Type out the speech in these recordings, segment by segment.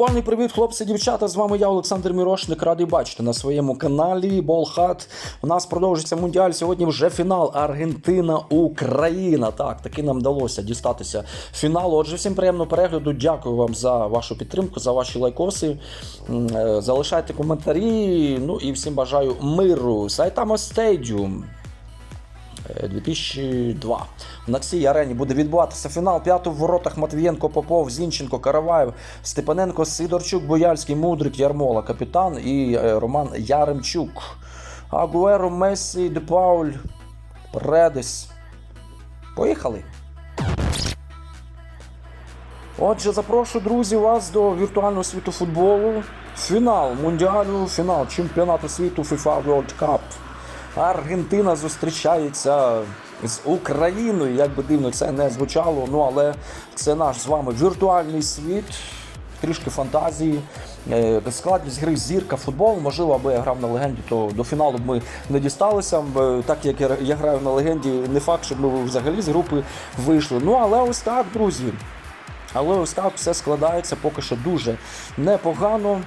Футбольний привіт, хлопці, дівчата. З вами я, Олександр Мірошник. Радий бачити на своєму каналі Болхат. У нас продовжується мундіаль. Сьогодні вже фінал Аргентина-Україна. Так, таки нам вдалося дістатися фіналу. Отже, всім приємного перегляду. Дякую вам за вашу підтримку, за ваші лайкоси. Е, Залишайте коментарі. Ну і всім бажаю миру. Сайтамо Стейдіум. 2002. На цій арені буде відбуватися фінал. П'яту в воротах Матвієнко, Попов, Зінченко, Караваєв, Степаненко, Сидорчук, Бояльський, Мудрик, Ярмола, капітан і е, Роман Яремчук. Агуеро, Мессі, Депауль, Редис. Поїхали! Отже, запрошую, друзі, вас до віртуального світу футболу. Фінал мундіалю, фінал чемпіонату світу FIFA World Cup. Аргентина зустрічається з Україною. Як би дивно це не звучало, ну але це наш з вами віртуальний світ, трішки фантазії. Е, Складність гри зірка футбол. Можливо, аби я грав на легенді, то до фіналу б ми не дісталися. Е, Так як я граю на легенді, не факт, щоб ми взагалі з групи вийшли. Ну але ось так, друзі. Але ось так все складається поки що дуже непогано.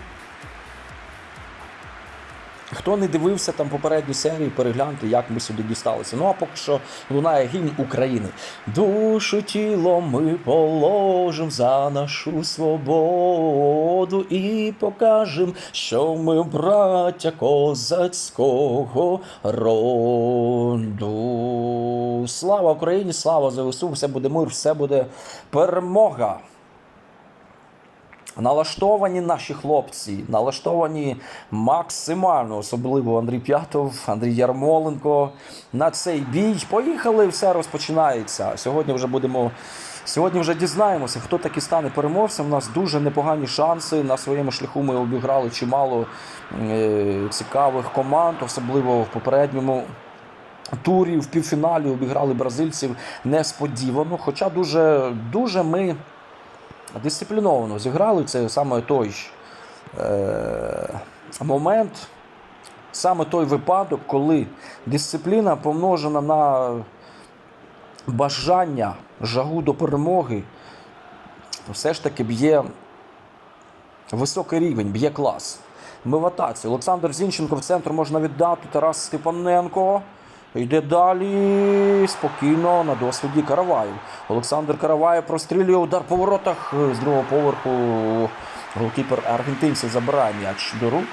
Хто не дивився там попередні серії, перегляньте, як ми сюди дісталися. Ну а поки що лунає гімн України. Душу тіло ми положим за нашу свободу і покажем, що ми браття козацького роду. Слава Україні, слава ЗСУ, все буде мир, все буде перемога. Налаштовані наші хлопці, налаштовані максимально, особливо Андрій П'ятов, Андрій Ярмоленко. На цей бій. Поїхали, все розпочинається. Сьогодні вже будемо. Сьогодні вже дізнаємося, хто таки стане переможцем. У нас дуже непогані шанси. На своєму шляху ми обіграли чимало е, цікавих команд, особливо в попередньому турі, в півфіналі обіграли бразильців несподівано. Хоча дуже, дуже ми дисципліновано зіграли. Це саме той ж, е, момент, саме той випадок, коли дисципліна помножена на бажання, жагу до перемоги, все ж таки б'є високий рівень, б'є клас. Ми в атаці. Олександр Зінченко в центр можна віддати. Тарас Степаненко. Йде далі спокійно на досвіді Караваєв. Олександр Караваєв прострілює удар по воротах з другого поверху. Голкіпер аргентинців забирає м'яч до рук.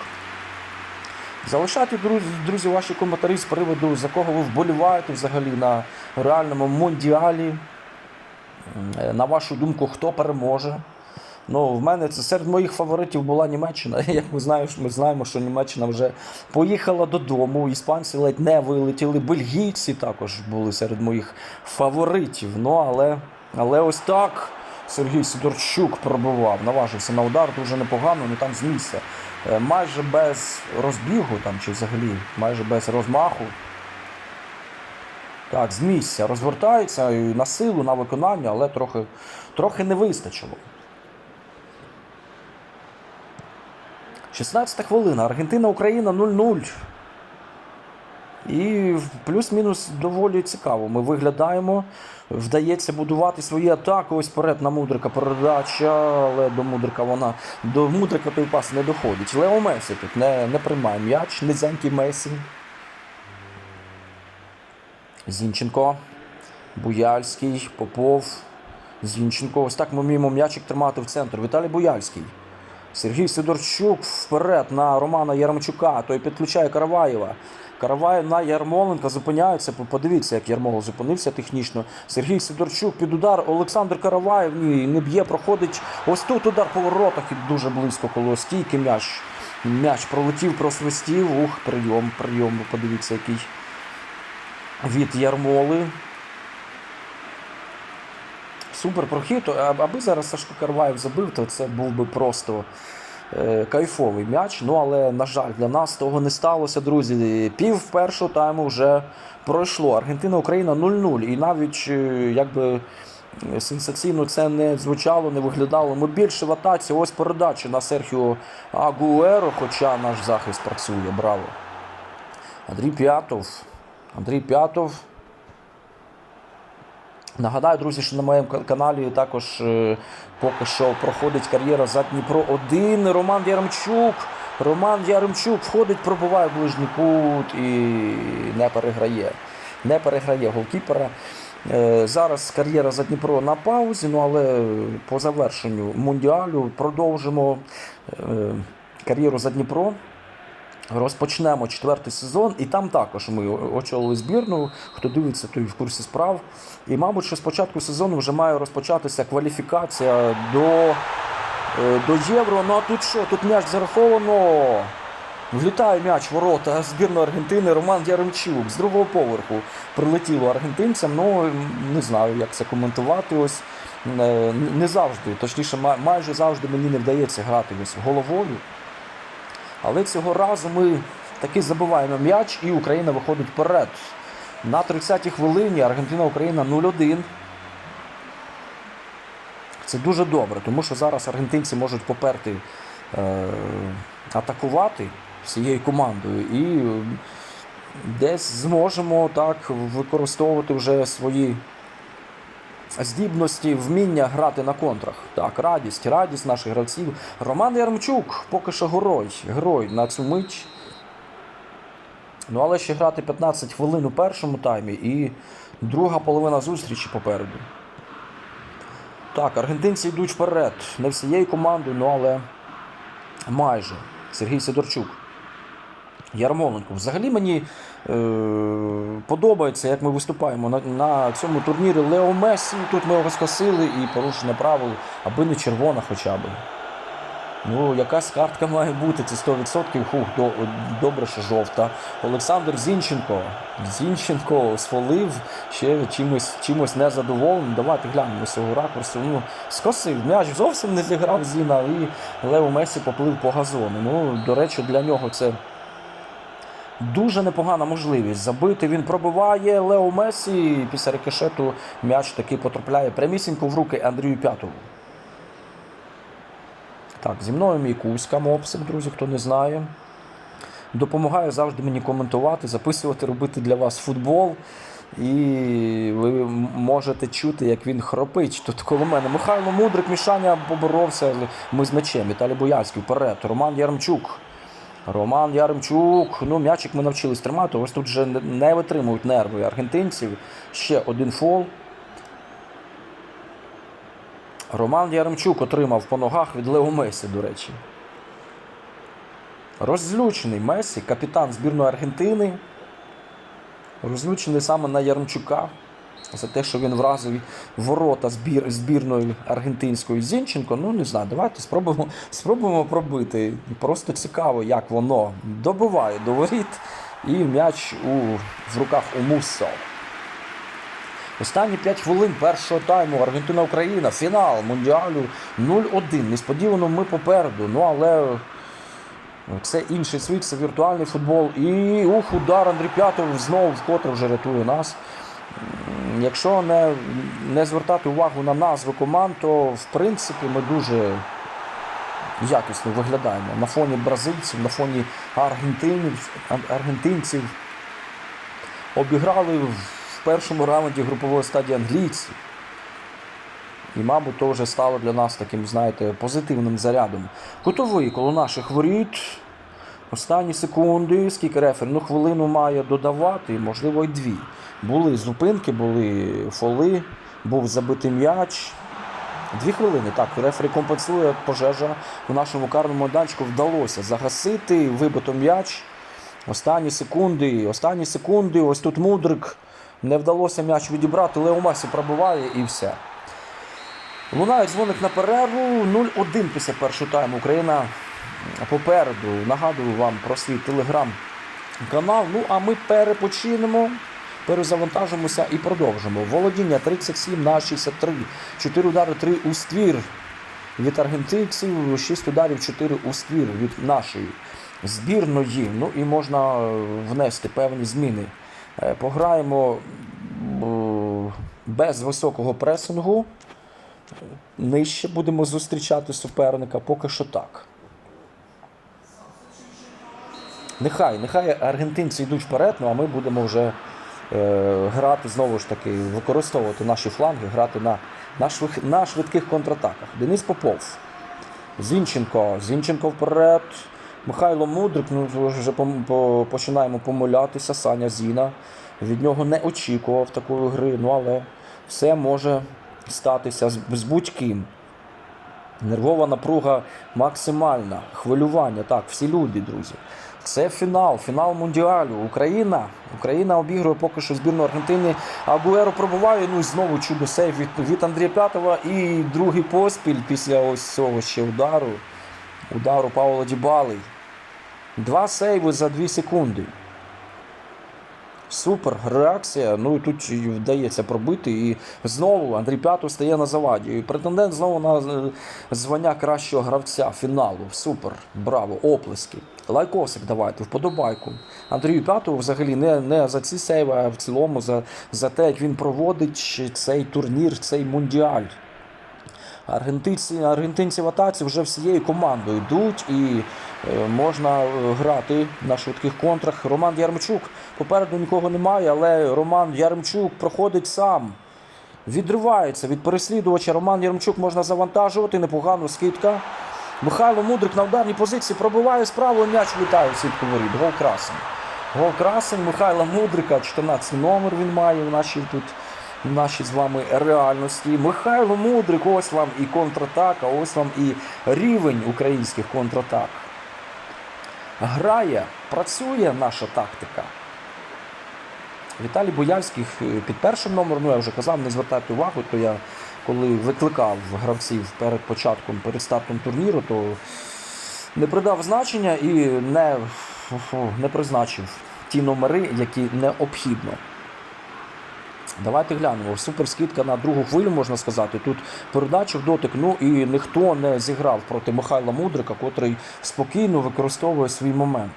Залишайте, друзі, друзі, ваші коментарі з приводу, за кого ви вболіваєте взагалі на реальному мундіалі. Е, На вашу думку, хто переможе? Ну, в мене це серед моїх фаворитів була Німеччина. Як ми знаємо, ми знаємо, що Німеччина вже поїхала додому. Іспанці ледь не вилетіли. Бельгійці також були серед моїх фаворитів. Ну, але, але ось так Сергій Сидорчук пробував, наважився на удар дуже непогано, ну там з місця. Е, Майже без розбігу там, чи взагалі майже без розмаху. Так, з місця розвертається на силу, на виконання, але трохи, трохи не вистачило. 16 хвилина. Аргентина, Україна 0-0. І плюс-мінус доволі цікаво. Ми виглядаємо. Вдається будувати свої атаки. Ось вперед на Мудрика передача, але до Мудрика вона до Мудрика той пас не доходить. Лео Месі тут не, не приймає м'яч. Низенький Месі. Зінченко. Буяльський, Попов. Зінченко. Ось так ми вміємо м'ячик тримати в центр. Віталій Буяльський. Сергій Сидорчук вперед на Романа Яремчука. Той підключає Караваєва. Караваєв на Ярмоленка зупиняється. Подивіться, як Ярмолов зупинився технічно. Сергій Сидорчук під удар. Олександр Караваєв ні, не б'є, проходить. Ось тут удар по воротах і дуже близько коло стійки. М'яч. М'яч пролетів, просвистів. Ух, прийом, прийом. Подивіться, який від Ярмоли. Супер прохід. Аби зараз Сашко Карваєв забив, то це був би просто е, кайфовий м'яч. Ну але, на жаль, для нас того не сталося, друзі. Пів першого тайму вже пройшло. Аргентина, Україна 0-0. І навіть е, якби. Сенсаційно це не звучало, не виглядало. Ми більше в атаці. Ось передача на Серхіо Агуеро, хоча наш захист працює. Браво. Андрій П'ятов. Андрій П'ятов Нагадаю, друзі, що на моєму каналі також е, поки що проходить кар'єра за Дніпро 1. Роман Яремчук. Роман Яремчук входить, пробиває в ближній кут і не переграє. Не переграє голкіпера. Е, Зараз кар'єра за Дніпро на паузі, ну але по завершенню мундіалю продовжимо е, кар'єру за Дніпро. Розпочнемо четвертий сезон, і там також ми очолили збірну. Хто дивиться, той в курсі справ. І, мабуть, що з початку сезону вже має розпочатися кваліфікація до, е, до Євро. Ну а тут що? Тут м'яч зараховано. Влітає м'яч ворота збірної Аргентини Роман Яремчук з другого поверху прилетіло аргентинцям. Ну не знаю, як це коментувати. Ось е, не завжди, точніше, май- майже завжди мені не вдається грати ось головою. Але цього разу ми таки забиваємо м'яч, і Україна виходить вперед. На 30-й хвилині Аргентина-Україна 0-1. Це дуже добре, тому що зараз аргентинці можуть поперти е, атакувати всією командою і е, десь зможемо так використовувати вже свої здібності, вміння грати на контрах. Так, радість, радість наших гравців. Роман Ярмчук поки що герой. Герой на цю мить. Ну, але ще грати 15 хвилин у першому таймі і друга половина зустрічі попереду. Так, аргентинці йдуть вперед. Не всією командою, ну але майже. Сергій Сидорчук. Ярмоленко. Взагалі мені е, подобається, як ми виступаємо на, на цьому турнірі. Лео Месі. Тут ми його скосили і порушення правил, аби не червона хоча б. Ну, якась картка має бути, це 100%. Хух, до, добре, що жовта. Олександр Зінченко. Зінченко сфолив, ще чимось, чимось незадоволений. Давайте глянемо з цього ракурсу. Ну, скосив. М'яч зовсім не зіграв Зіна, і Лео Месі поплив по газону. Ну, до речі, для нього це дуже непогана можливість забити. Він пробиває Лео Месі. Після рикошету м'яч таки потрапляє прямісінько в руки Андрію П'ятову. Так, зі мною мій Кузька Мопсик, друзі, хто не знає. Допомагає завжди мені коментувати, записувати, робити для вас футбол. І ви можете чути, як він хропить тут коло мене. Михайло Мудрик, Мішаня поборовся. Ми з м'ячем. Віталій Боярський вперед. Роман Яремчук. Роман Яремчук. Ну, м'ячик ми навчились тримати. Ось тут вже не- витримують нерви аргентинців. Ще один фол. Роман Яремчук отримав по ногах від Лео Месі, до речі. Розлючений Месі, капітан збірної Аргентини. Розлючений саме на Яремчука за те, що він вразив ворота збір, збірної аргентинської Зінченко. Ну, не знаю, давайте спробуємо, спробуємо пробити. Просто цікаво, як воно добиває до воріт. І м'яч у, в руках у Муссо. Останні 5 хвилин першого тайму Аргентина-Україна, фінал Мундіалю 0-1. Несподівано ми попереду. Ну але це інший світ, це віртуальний футбол. І ух, удар Андрій П'ятов знову вкотре вже рятує нас. Якщо не, не звертати увагу на назви команд, то в принципі ми дуже якісно виглядаємо на фоні бразильців, на фоні аргентинців. Обіграли в першому раунді групової стадії англійців. І, мабуть, то вже стало для нас таким, знаєте, позитивним зарядом. Кутовий коло наших воріт. Останні секунди, скільки рефер, ну хвилину має додавати, можливо, й дві. Були зупинки, були фоли, був забитий м'яч. Дві хвилини. Так, рефері компенсує пожежа у нашому карному майданчику. Вдалося загасити, вибито м'яч. Останні секунди, останні секунди. Ось тут мудрик. Не вдалося м'яч відібрати. Лео Месі пробиває і все. Лунає дзвоник на перерву. 0-1 після першого тайму. Україна попереду. Нагадую вам про свій телеграм-канал. Ну, а ми перепочинемо, перезавантажимося і продовжимо. Володіння 37 на 63. 4 удари, 3 у ствір. Від аргентинців 6 ударів, 4 у ствір від нашої збірної. Ну і можна е, внести певні зміни. Е, Пограємо е, без високого пресингу. Нижче будемо зустрічати суперника, поки що так. Нехай, нехай аргентинці йдуть вперед, ну а ми будемо вже грати знову ж таки, використовувати наші фланги, грати на, на, швих- на швидких контратаках. Денис Попов. Зінченко. Зінченко вперед. Михайло Мудрик. Ну вже починаємо помилятися. Саня Зіна. Від нього не очікував такої гри, ну але все може статися з будь-ким. Нервова напруга максимальна, хвилювання. Так, всі люди, друзі. Це фінал, фінал Мундіалю. Україна. Україна обігрує поки що збірну Аргентини. Агуеро пробуває. Ну і знову чудо сейв від, від Андрія П'ятова. І другий поспіль після ось цього ще удару. Удару Павла Дібали. Два сейви за дві секунди. Супер реакція. Ну і тут вдається пробити. І знову Андрій П'ятов стає на заваді. І претендент знову на е, звання кращого гравця фіналу. Супер, браво, оплески. Лайкосик давайте, вподобайку. Андрію П'ятову взагалі не, не за ці сейви, а в цілому за, за те, як він проводить цей турнір, цей мундіаль. Аргентинці, аргентинці в атаці вже всією командою йдуть і е, можна е, грати на швидких контрах. Роман Ярмчук попереду нікого немає, але Роман Ярмчук проходить сам. Відривається від переслідувача. Роман Ярмчук можна завантажувати. Непогано скидка. Михайло Мудрик на ударній позиції пробиває справу. М'яч влітає в сітку воріт. Гол красень. Гол красень Михайла Мудрика, 14 номер він має в нашій тут в нашій з вами реальності. Михайло Мудрик, ось вам і контратака, ось вам і рівень українських контратак. Грає, працює наша тактика. Віталій Бояльський е, під першим номером, ну я вже казав, не звертайте увагу, то я коли викликав гравців перед початком, перед стартом турніру, то не придав значення і не, не призначив ті номери, які необхідно. Давайте глянемо. Супер скидка на другу хвилю, можна сказати. Тут передача в дотик. Ну і ніхто не зіграв проти Михайла Мудрика, котрий спокійно використовує свій момент.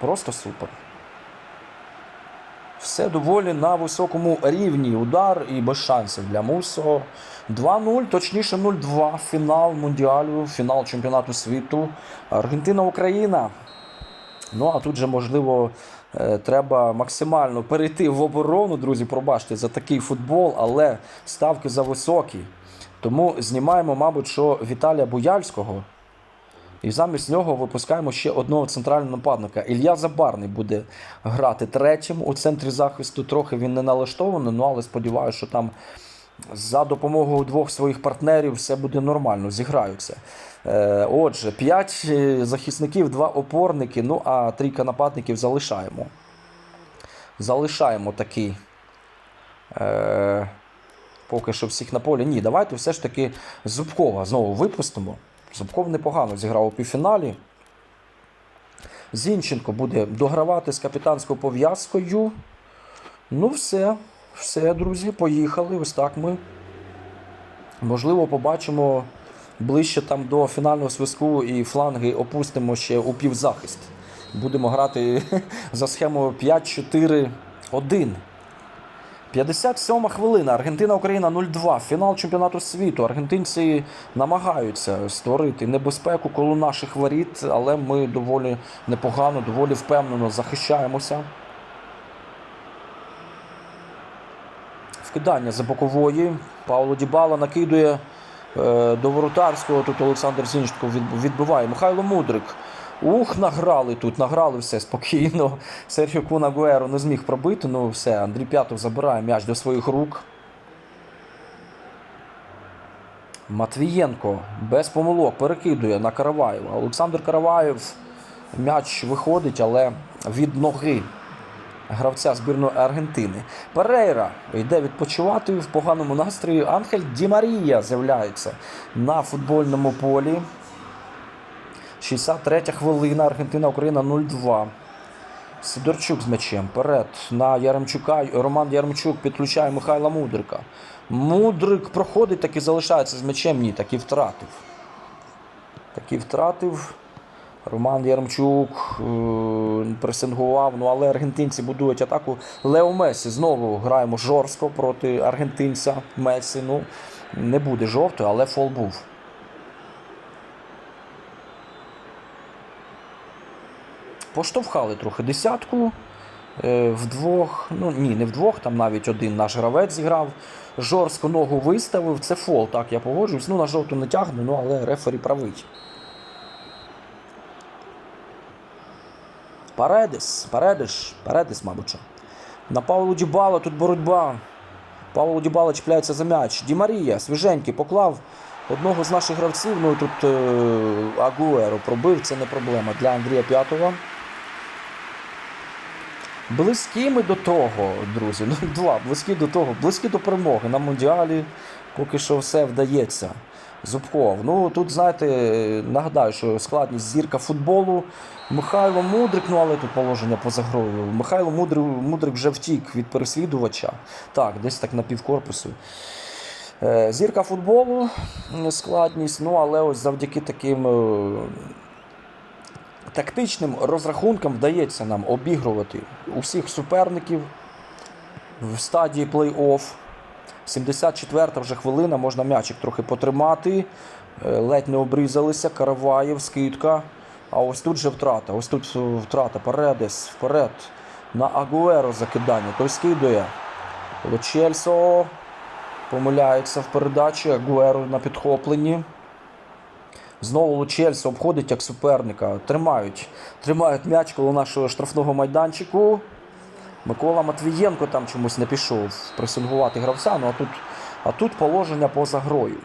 Просто супер. Все доволі на високому рівні. Удар і без шансів для Мусо. 2-0, точніше 0-2. Фінал Мундіалю, фінал чемпіонату світу. Аргентина-Україна. Ну а тут же, можливо, треба максимально перейти в оборону, друзі. Пробачте за такий футбол, але ставки зависокі. Тому знімаємо, мабуть, що Віталія Буяльського. І замість нього випускаємо ще одного центрального нападника. Ілля Забарний буде грати третім у центрі захисту. Трохи він не налаштований, ну але сподіваюся, що там за допомогою двох своїх партнерів все буде нормально, зіграються. Е, Отже, 5 захисників, 2 опорники, ну а трійка нападників залишаємо. Залишаємо такий. Е, поки що всіх на полі. Ні, давайте все ж таки Зубкова знову випустимо. Зубков непогано зіграв у півфіналі. Зінченко буде догравати з капітанською пов'язкою. Ну, все, все, друзі, поїхали. Ось так ми. Можливо, побачимо ближче там до фінального свистку і фланги опустимо ще у півзахист. Будемо грати за схемою 5-4-1. 57 хвилина. Аргентина-Україна 0-2. Фінал чемпіонату світу. Аргентинці намагаються створити небезпеку коло наших воріт, але ми доволі непогано, доволі впевнено захищаємося. Вкидання за бокової. Павло Дібала накидує до воротарського. Тут Олександр Зінченко від- відбиває. Михайло Мудрик. Ух, награли тут, награли все спокійно. Серхіо Куна Гуеро не зміг пробити. Ну все, Андрій П'ятов забирає м'яч до своїх рук. Матвієнко без помилок перекидує на Караваєва. Олександр Караваєв м'яч виходить, але від ноги гравця збірної Аргентини. Перейра йде відпочивати в поганому настрої. Анхель Ді Марія з'являється на футбольному полі. 63 хвилина. Аргентина Україна 0-2. Сидорчук з м'ячем. Перед на Яремчука. Роман Яремчук підключає Михайла Мудрика. Мудрик проходить, так і залишається з м'ячем. Ні, так і втратив. Так і втратив. Роман Яремчук е, пресингував, ну але аргентинці будують атаку. Лео Месі знову граємо жорстко проти аргентинця Месі. Ну, не буде жовтої, але фол був. Поштовхали трохи десятку. Е, Вдвох, ну ні, не вдвох, там навіть один наш гравець зіграв. Жорстко ногу виставив. Це фол, так, я погоджуюсь. Ну, на жовту не тягне, ну але рефері правий. Паредис, Паредиш, Паредис, мабуть. що. На Павлу Дібала тут боротьба. Павло Дібала чіпляється за м'яч. Ді Марія, свіженький, поклав одного з наших гравців. Ну тут е, Агуеро пробив, це не проблема для Андрія П'ятого. Близькі ми до того, друзі. Ну, два, близькі до того, близькі до перемоги. На Мундіалі поки що все вдається. Зубков. Ну тут, знаєте, нагадаю, що складність зірка футболу. Михайло Мудрик, ну але тут положення поза грою. Михайло Мудрик, Мудрик вже втік від переслідувача. Так, десь так на півкорпусу. Е, Зірка футболу, складність, ну але ось завдяки таким е, тактичним розрахункам вдається нам обігрувати усіх суперників в стадії плей-офф. 74 вже хвилина, можна м'ячик трохи потримати. Е, Ледь не обрізалися. Караваєв, скидка. А ось тут же втрата. Ось тут е, втрата. Паредес вперед. На Агуеро закидання. Той скидує. Лочельсо помиляється в передачі. Агуеро на підхопленні. Знову Лучельсо обходить як суперника. Тримають. Тримають м'яч коло нашого штрафного майданчику. Микола Матвієнко там чомусь не пішов пресингувати гравця, ну а тут, а тут положення поза грою.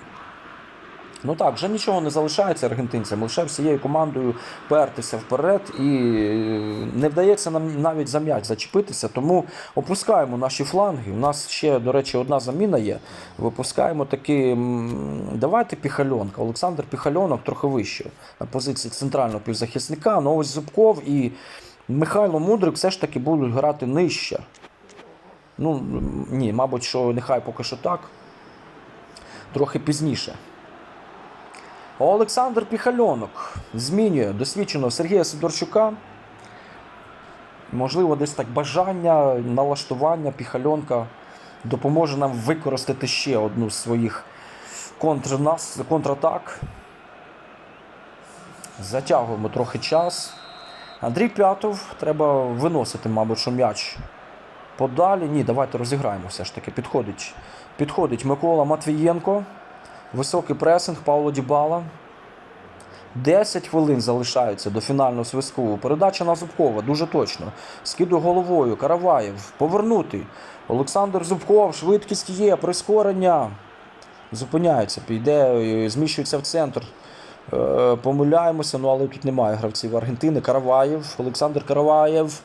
Ну так, вже нічого не залишається аргентинцям, лише всією командою пертися вперед і е, не вдається нам навіть за м'яч зачепитися, тому опускаємо наші фланги. У нас ще, до речі, одна заміна є. Випускаємо таки. Давайте Піхальонка. Олександр Піхальонок трохи вище на позиції центрального півзахисника. Ну ось Зубков і Михайло Мудрик все ж таки будуть грати нижче. Ну, ні, мабуть, що нехай поки що так. Трохи пізніше. Олександр Піхальонок змінює досвідченого Сергія Сидорчука. Можливо, десь так бажання, налаштування Піхальонка допоможе нам використати ще одну з своїх контратак. Затягуємо трохи час. Андрій П'ятов треба виносити, мабуть, що м'яч подалі. Ні, давайте розіграємо все ж таки. Підходить, підходить Микола Матвієнко. Високий пресинг Павло Дібала. 10 хвилин залишається до фінального свистку. Передача на Зубкова дуже точно. Скидує головою. Караваєв. Повернути. Олександр Зубков. Швидкість є. Прискорення. Зупиняється. Піде, е, зміщується в центр. Е, Помиляємося, ну але тут немає гравців Аргентини. Караваєв. Олександр Караваєв.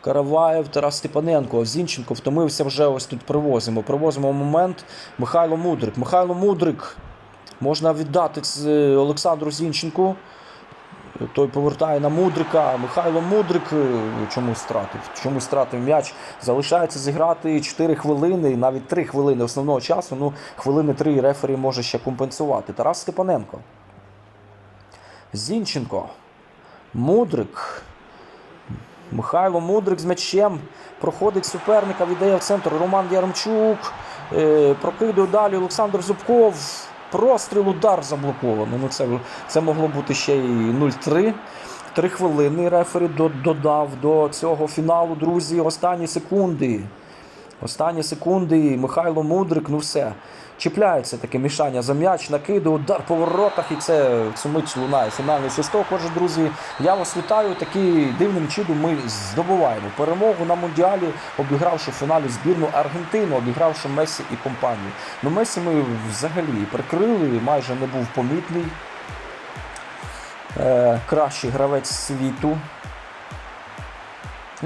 Караваєв, Тарас Степаненко, Зінченко втомився вже ось тут привозимо. Привозимо момент. Михайло Мудрик. Михайло Мудрик. Можна віддати Олександру Зінченку. Той повертає на Мудрика. Михайло Мудрик е, чомусь стратив. Чомусь стратив м'яч. Залишається зіграти 4 хвилини, навіть 3 хвилини основного часу. Ну, хвилини 3 рефері може ще компенсувати. Тарас Степаненко. Зінченко. Мудрик. Михайло Мудрик з м'ячем проходить суперника, віддає в центр Роман Яремчук. Е, прокидує далі Олександр Зубков. Простріл удар заблоковано. Ну, це, це могло бути ще і 0-3. Три хвилини рефері додав до цього фіналу, друзі. Останні секунди. Останні секунди. Михайло Мудрик, ну все. Чіпляється таке мішання за м'яч, накиду, удар по воротах, і це в цю мить лунає фінальний свисток. Отже, друзі, я вас вітаю. Такий дивним чудом ми здобуваємо перемогу на Мундіалі, обігравши фіналі збірну Аргентину, обігравши Месі і компанію. Ну, Месі ми взагалі прикрили, майже не був помітний. Е, кращий гравець світу.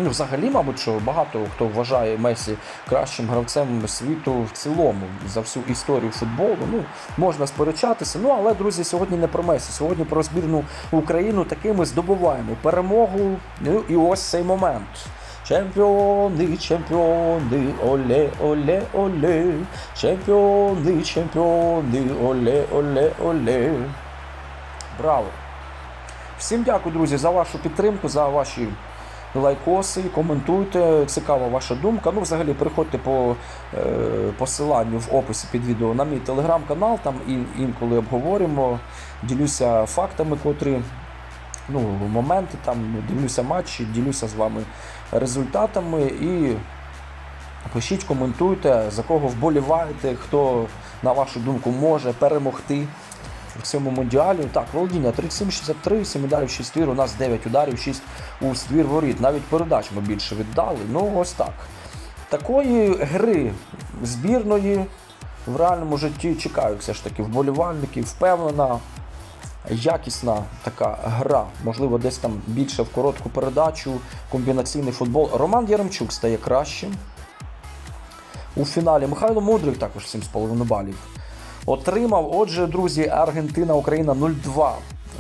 Ну, взагалі, мабуть, що багато хто вважає Месі кращим гравцем світу в цілому за всю історію футболу. Ну, можна сперечатися. Ну, але, друзі, сьогодні не про Месі. Сьогодні про збірну Україну таки ми здобуваємо перемогу. Ну і ось цей момент. Чемпіони, чемпіони, оле, оле, оле. Чемпіони, чемпіони, оле, оле, оле. Браво! Всім дякую, друзі, за вашу підтримку, за ваші лайкоси, коментуйте. Цікава ваша думка. Ну, взагалі, переходьте по е, посиланню в описі під відео на мій телеграм-канал. Там ін- інколи обговорюємо, ділюся фактами, котрі ну, моменти, там дивлюся матчі, ділюся з вами результатами і пишіть, коментуйте, за кого вболіваєте, хто, на вашу думку, може перемогти в цьому мундіалі. Так, володіння 37-63, 7 ударів, 6 ствір, у нас 9 ударів, 6 у ствір воріт. Навіть передач ми більше віддали. Ну, ось так. Такої гри збірної в реальному житті чекають все ж таки вболівальників, впевнена, якісна така гра. Можливо, десь там більше в коротку передачу, комбінаційний футбол. Роман Яремчук стає кращим. У фіналі Михайло Мудрик також 7,5 балів. Отримав. Отже, друзі, Аргентина, Україна 0-2.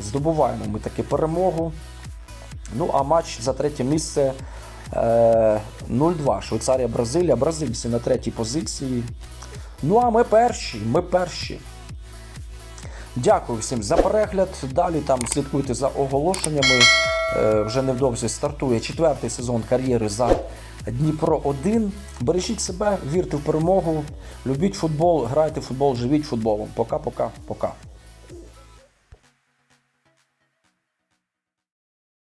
Здобуваємо ми таки перемогу. Ну, а матч за третє місце е, 0-2. Швейцарія, Бразилія. Бразильці на третій позиції. Ну, а ми перші. Ми перші. Дякую всім за перегляд. Далі там слідкуйте за оголошеннями. Е, Вже невдовзі стартує четвертий сезон кар'єри за Дніпро 1. Бережіть себе, вірте в перемогу, любіть футбол, грайте в футбол, живіть футболом. Пока-пока, пока.